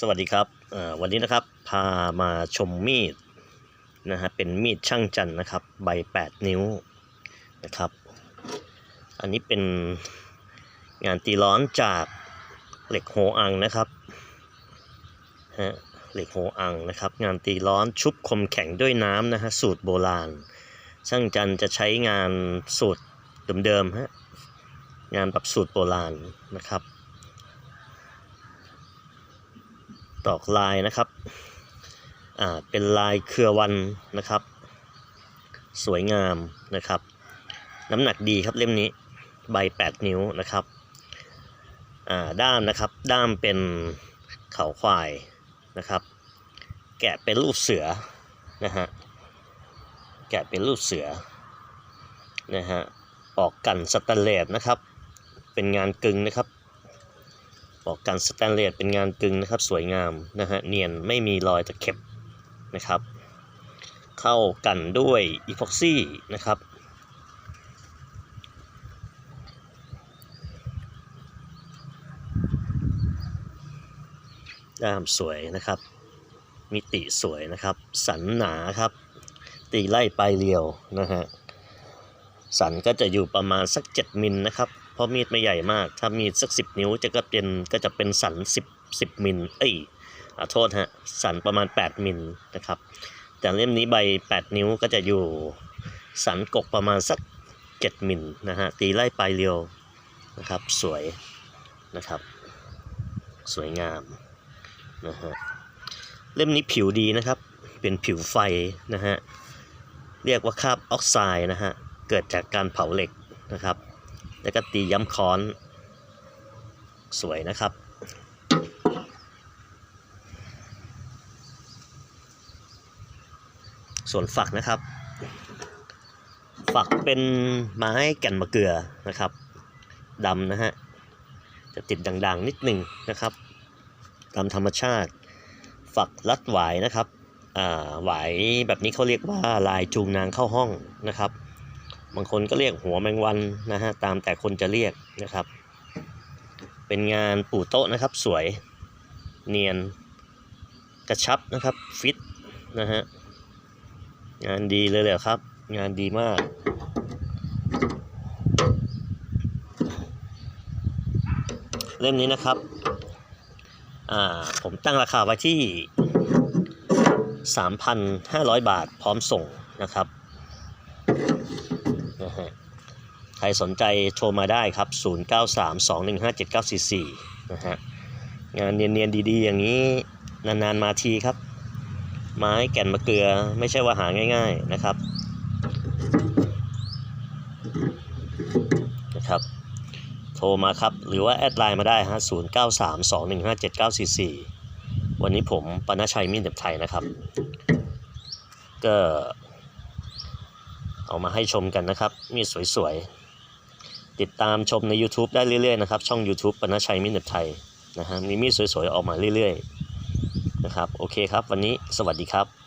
สวัสดีครับวันนี้นะครับพามาชมมีดนะฮะเป็นมีดช่างจันนะครับใบ 8 นิ้วนะครับ อันนี้เป็นงานตีร้อนจากเหล็กโฮอังนะครับฮะเหล็กโฮอังนะครับ งานตีร้อนชุบคมแข็งด้วยน้ำนะฮะสูตรโบราณ ช่างจันจะใช้งานสูตรเดิมๆฮะงานแบบสูตรโบราณนะครับ ตอกลายนะครับ อ่า เป็นลายเครือวันนะครับ สวยงามนะครับ น้ำหนักดีครับเล่มนี้ ใบ 8 นิ้วนะครับ อ่า ด้ามนะครับ ด้ามเป็นเขาควายนะครับ แกะเป็นรูปเสือนะฮะ แกะเป็นรูปเสือนะฮะ ออกกันสแตนเลสนะครับ เป็นงานกึ่งนะครับ บอกกันสแตนเลสเป็นงานกึ่งนะครับ สวยงามนะฮะเนียนไม่มีรอยตะเข็บนะครับ เข้ากันด้วยอีพ็อกซี่นะครับด้ามสวยนะครับ มิติสวยนะครับ สันหนาครับ ตีไล่ปลายเรียวนะฮะสันก็จะอยู่ประมาณสัก 7 มิลนะครับ ราะมีดไม่ใหญ่มาก ถ้ามีดสัก10นิ้วจะก็เป็นก็จะเป็นสัน10 10มิล เอ้ยขอโทษฮะ สันประมาณ 8 มิลนะครับ แต่เล่มนี้ใบ 8 นิ้วก็จะอยู่สันกกประมาณสัก 7 มิลนะฮะ ตีไล่ปลายเรียวนะครับ สวยนะครับ สวยงามนะฮะ เล่มนี้ผิวดีนะครับ เป็นผิวไฟนะฮะ เรียกว่าคาบออกไซด์นะฮะ เกิดจากการเผาเหล็กนะครับ แล้วก็ตีย้ำค้อน สวยนะครับ ส่วนฝักนะครับ ฝักเป็นไม้แก่นมะเกลือนะครับดำนะฮะจะติดด่างๆนิดหนึ่งนะครับตามธรรมชาติ ฝักรัดหวายนะครับอ่าหวายแบบนี้เขาเรียกว่าลายจูงนางเข้าห้องนะครับ บางคนก็เรียกหัวแมงวันนะฮะตามแต่คนจะเรียกนะครับ เป็นงานปู่โต๊ะนะครับสวยเนียนกระชับนะครับฟิตนะฮะงานดีเลยเลยครับ งานดีมาก เล่มนี้นะครับผมตั้งราคาไว้ที่ 3,500 บาทพร้อมส่งนะครับ นะฮะใครสนใจโทรมาได้ครับ 0932157944 นะฮะ งานเนียนๆดีๆ อย่างนี้นานๆมาทีครับ ไม้แก่นมะเกลือไม่ใช่ว่าหาง่ายๆนะครับนะครับ โทรมาครับ หรือว่าแอดไลน์มาได้ฮะ0932157944 วันนี้ผมปนชัยมินเด็บไทยนะครับ ก็ เอามาให้ชมกันนะครับ มีสวยๆ ติดตามชมใน YouTube ได้เรื่อยๆนะครับ ช่อง YouTube ปนชัยมิตรเนตไทยนะฮะมีมีดสวยๆ ออกมาเรื่อยๆ นะครับ โอเคครับ วันนี้สวัสดีครับ